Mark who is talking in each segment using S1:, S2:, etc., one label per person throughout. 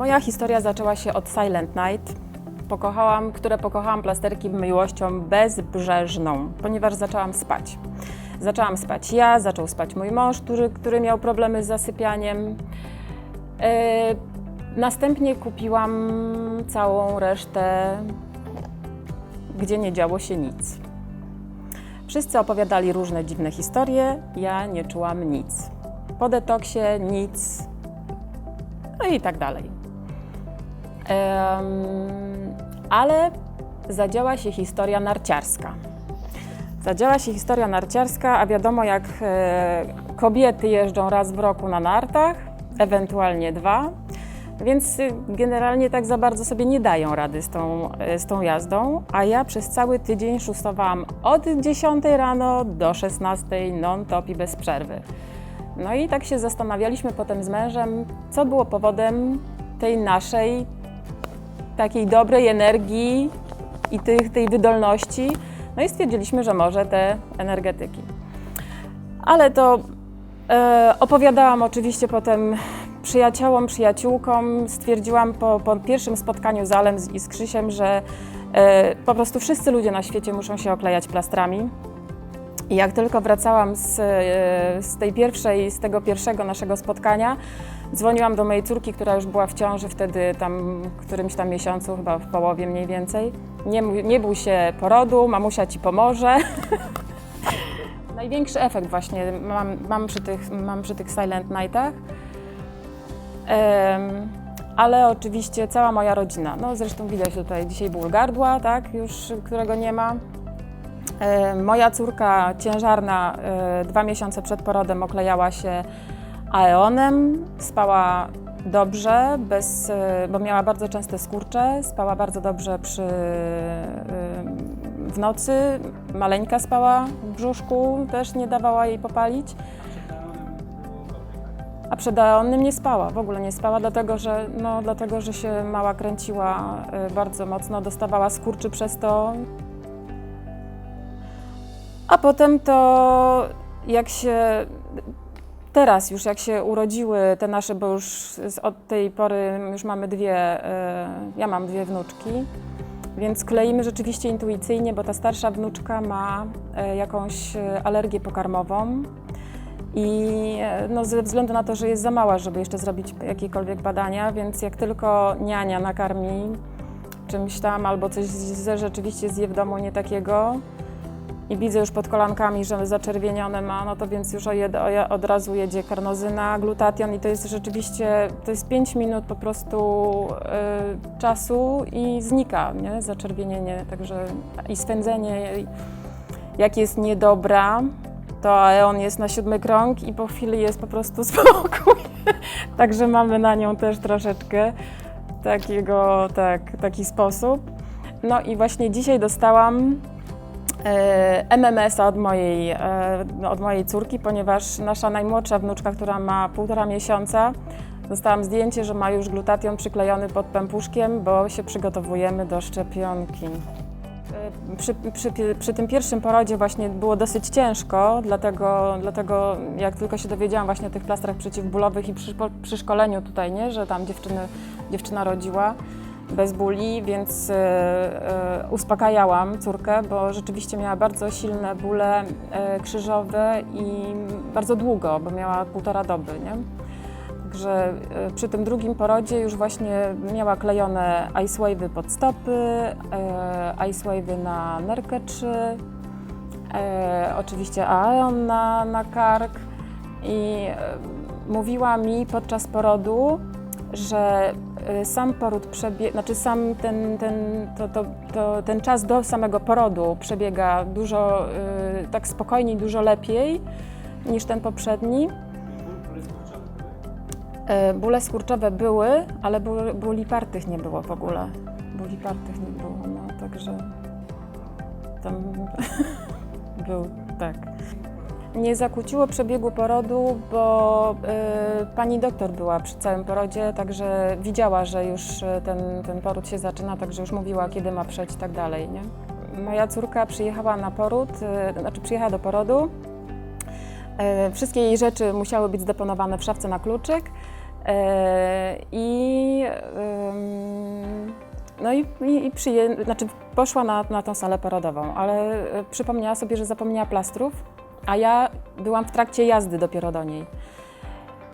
S1: Moja historia zaczęła się od Silent Night. Pokochałam, które pokochałam plasterki miłością bezbrzeżną, ponieważ zaczęłam spać. Zaczęłam spać ja, zaczął spać mój mąż, który, który miał problemy z zasypianiem. E, następnie kupiłam całą resztę, gdzie nie działo się nic. Wszyscy opowiadali różne dziwne historie, ja nie czułam nic. Po detoksie nic, no i tak dalej. Ale zadziała się historia narciarska. Zadziała się historia narciarska, a wiadomo jak e, kobiety jeżdżą raz w roku na nartach, ewentualnie dwa, więc y, generalnie tak za bardzo sobie nie dają rady z tą, e, z tą jazdą, a ja przez cały tydzień szustowałam od 10 rano do 16 non-top i bez przerwy. No i tak się zastanawialiśmy potem z mężem, co było powodem tej naszej takiej dobrej energii i tych, tej wydolności. No i stwierdziliśmy, że może te energetyki. Ale to e, opowiadałam oczywiście potem przyjaciołom, przyjaciółkom. Stwierdziłam po, po pierwszym spotkaniu z Alem i z Krzysiem, że e, po prostu wszyscy ludzie na świecie muszą się oklejać plastrami. I jak tylko wracałam z, e, z tej pierwszej, z tego pierwszego naszego spotkania, dzwoniłam do mojej córki, która już była w ciąży wtedy tam w którymś tam miesiącu, chyba w połowie mniej więcej. Nie, nie bój się porodu, mamusia ci pomoże. Największy efekt właśnie mam, mam, przy tych, mam przy tych Silent Nightach. Em, ale oczywiście cała moja rodzina. No zresztą widać tutaj dzisiaj ból gardła, tak, już którego nie ma. E, Moja córka ciężarna e, dwa miesiące przed porodem oklejała się aeonem, spała dobrze, bez, e, bo miała bardzo częste skurcze, spała bardzo dobrze przy, w nocy, maleńka spała w brzuszku, też nie dawała jej popalić. A przed aeonnym nie spała, w ogóle nie spała, dlatego że, no, dlatego, że się mała kręciła bardzo mocno, dostawała skurczy przez to, a potem to jak się teraz już jak się urodziły te nasze, bo już od tej pory już mamy dwie, e, ja mam dwie wnuczki, więc kleimy rzeczywiście intuicyjnie, bo ta starsza wnuczka ma e, jakąś e, alergię pokarmową i no, ze względu na to, że jest za mała, żeby jeszcze zrobić jakiekolwiek badania, więc jak tylko niania nakarmi czymś tam albo coś z- rzeczywiście zje w domu nie takiego, i widzę już pod kolankami, że zaczerwienione ma, no to więc już od razu jedzie karnozyna, glutation i to jest rzeczywiście, to jest 5 minut po prostu y, czasu i znika, nie, zaczerwienienie, także i swędzenie, jak jest niedobra, to Aeon jest na siódmy krąg i po chwili jest po prostu spokój, także mamy na nią też troszeczkę takiego, tak, taki sposób. No i właśnie dzisiaj dostałam MMS-a od mojej, e, od mojej córki, ponieważ nasza najmłodsza wnuczka, która ma półtora miesiąca, dostałam zdjęcie, że ma już glutation przyklejony pod pępuszkiem, bo się przygotowujemy do szczepionki. E, Przy, przy, przy tym pierwszym porodzie właśnie było dosyć ciężko, dlatego, dlatego jak tylko się dowiedziałam właśnie o tych plastrach przeciwbólowych i przy, przy szkoleniu tutaj, nie, że tam dziewczyny, dziewczyna rodziła bez bóli, więc e, e, uspokajałam córkę, bo rzeczywiście miała bardzo silne bóle e, krzyżowe i bardzo długo, bo miała półtora doby, nie? Także przy tym drugim porodzie już właśnie miała klejone ice wave'y pod stopy, ice wave'y na nerkę 3, e, oczywiście aeon na, na kark i mówiła mi podczas porodu, że sam poród przebiega, znaczy sam ten, ten, to, to, to, ten czas do samego porodu przebiega dużo e, tak spokojniej, dużo lepiej niż ten poprzedni. E, Bóle skurczowe były, ale ból, bóli partych nie było w ogóle. Bóli partych nie było, no także tam był, tak. Nie zakłóciło przebiegu porodu, bo e, pani doktor była przy całym porodzie, także widziała, że już e, ten, ten poród się zaczyna, także już mówiła, kiedy ma przejść i tak dalej, nie? Moja córka przyjechała na poród, e, znaczy przyjechała do porodu. E, Wszystkie jej rzeczy musiały być zdeponowane w szafce na kluczyk E, I, no i, i, i przyję, znaczy poszła na, na tą salę porodową, ale e, przypomniała sobie, że zapomniała plastrów, a ja byłam w trakcie jazdy dopiero do niej.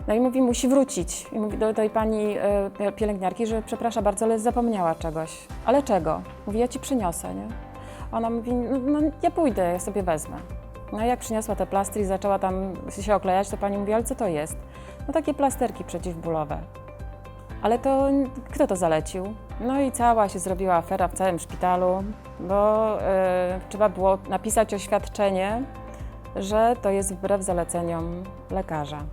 S1: No i mówi, musi wrócić. I mówi do tej pani e, pielęgniarki, że przepraszam bardzo, ale zapomniała czegoś. Ale czego? Mówi, ja ci przyniosę, nie? Ona mówi, no, no ja pójdę, ja sobie wezmę. No i jak przyniosła te plastry i zaczęła tam się oklejać, to pani mówi, ale co to jest? No takie plasterki przeciwbólowe. Ale to kto to zalecił? No i cała się zrobiła afera w całym szpitalu, bo e, trzeba było napisać oświadczenie, że to jest wbrew zaleceniom lekarza.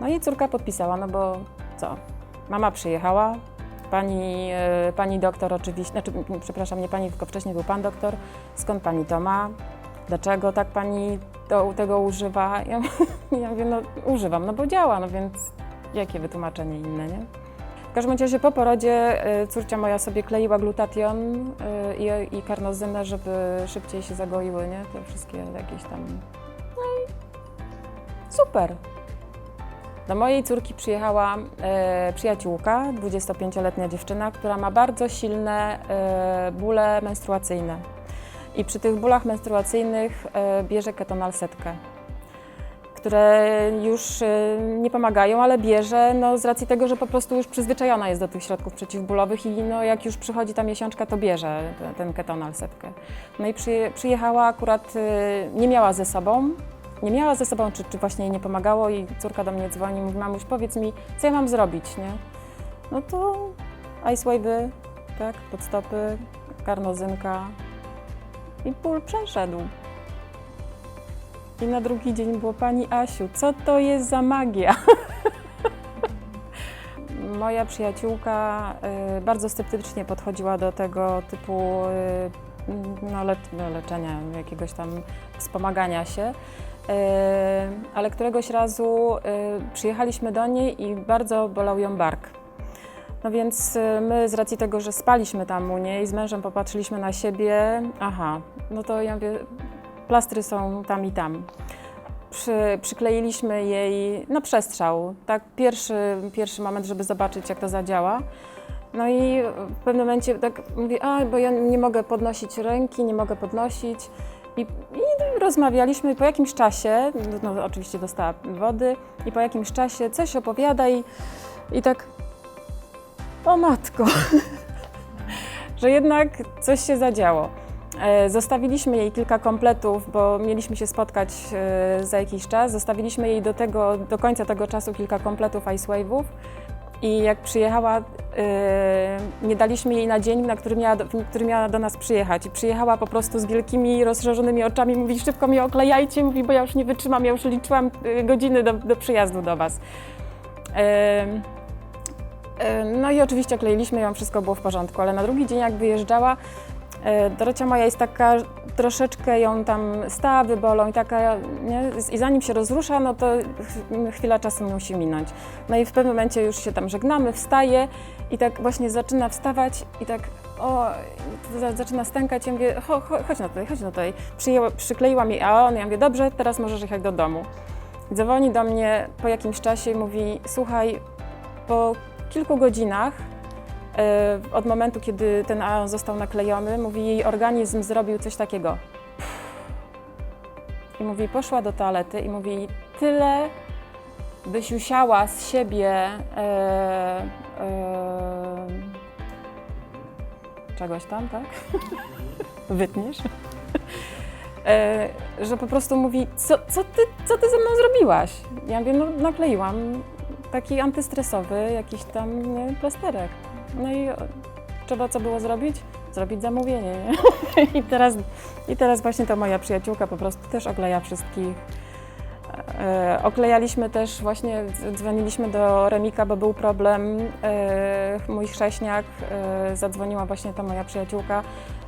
S1: No i córka podpisała, no bo co? Mama przyjechała, pani, e, pani doktor oczywiście, znaczy, przepraszam, nie pani, tylko wcześniej był pan doktor. Skąd pani to ma? Dlaczego tak pani to, tego używa? Ja, ja mówię, no używam, no bo działa, no więc jakie wytłumaczenie inne, nie? Każdym razie po porodzie e, córcia moja sobie kleiła glutation e, i, i karnozynę, żeby szybciej się zagoiły, nie? Te wszystkie jakieś tam... No i super. Do mojej córki przyjechała e, przyjaciółka, 25-letnia dziewczyna, która ma bardzo silne e, bóle menstruacyjne. I przy tych bólach menstruacyjnych e, bierze ketonalsetkę, które już e, nie pomagają, ale bierze no, z racji tego, że po prostu już przyzwyczajona jest do tych środków przeciwbólowych i no, jak już przychodzi ta miesiączka, to bierze te- ten ketonalsetkę. No i przyje, przyjechała akurat, e, nie miała ze sobą, nie miała ze sobą, czy, czy właśnie jej nie pomagało i córka do mnie dzwoni mówi, mamuś, powiedz mi, co ja mam zrobić, nie? No to ice wave'y, tak, podstopy, karnozynka i ból przeszedł. I na drugi dzień było, pani Asiu, co to jest za magia? Moja przyjaciółka y, bardzo sceptycznie podchodziła do tego typu y, no, le, no, leczenia, jakiegoś tam wspomagania się. Yy, ale któregoś razu przyjechaliśmy do niej i bardzo bolał ją bark. No więc my z racji tego, że spaliśmy tam u niej, z mężem popatrzyliśmy na siebie, aha, no to ja mówię, plastry są tam i tam. Przy, przykleiliśmy jej na przestrzał, tak pierwszy, pierwszy moment, żeby zobaczyć jak to zadziała. No i w pewnym momencie tak mówię, a bo ja nie mogę podnosić ręki, nie mogę podnosić. I, I rozmawialiśmy po jakimś czasie, no, no, oczywiście dostała wody i po jakimś czasie coś opowiada i, i tak, o matko, że jednak coś się zadziało. E, Zostawiliśmy jej kilka kompletów, bo mieliśmy się spotkać e, za jakiś czas. Zostawiliśmy jej do, tego, do końca tego czasu kilka kompletów Ice Wave'ów. I jak przyjechała, e, nie daliśmy jej na dzień, na który miała, który miała do nas przyjechać. I przyjechała po prostu z wielkimi, rozszerzonymi oczami. Mówi, szybko mnie oklejajcie, mówi, bo ja już nie wytrzymam, ja już liczyłam godziny do, do przyjazdu do was. No i oczywiście kleiliśmy ją, wszystko było w porządku, ale na drugi dzień jak wyjeżdżała, Dorocia moja jest taka, troszeczkę ją tam stawy bolą i taka, nie? i zanim się rozrusza, no to ch- chwila czasu musi minąć. No i w pewnym momencie już się tam żegnamy, wstaje i tak właśnie zaczyna wstawać i tak o, i za- zaczyna stękać, ja mówię, cho, cho, chodź no tutaj, chodź no tutaj. Przyjęła, przykleiłam jej aon, ja mówię, dobrze, teraz możesz jechać do domu. Dzwoni do mnie po jakimś czasie i mówi, słuchaj, po kilku godzinach e, od momentu, kiedy ten aon został naklejony, mówi, jej organizm zrobił coś takiego. I mówi, poszła do toalety i mówi, tyle wysiusiała z siebie e, e, czegoś tam, tak? Wytniesz? E, że po prostu mówi, co, co, ty, co ty ze mną zrobiłaś? Ja mówię, no nakleiłam taki antystresowy jakiś tam nie, plasterek. No i trzeba co było zrobić? Zrobić zamówienie, nie? I teraz, I teraz właśnie ta moja przyjaciółka po prostu też okleja wszystkich. E, oklejaliśmy też właśnie, dzwoniliśmy do Remika, bo był problem. E, mój chrześniak, e, zadzwoniła właśnie ta moja przyjaciółka,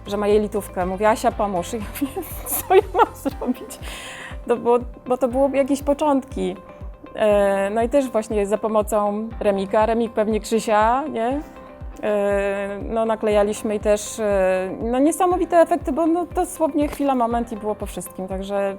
S1: że ma jej litówkę. Mówi, Asia pomóż. I ja mówię, co ja mam zrobić? No bo, bo to było jakieś początki. E, no i też właśnie za pomocą Remika, Remik pewnie Krzysia, nie? E, No naklejaliśmy i też e, no niesamowite efekty, bo no dosłownie chwila, moment i było po wszystkim, także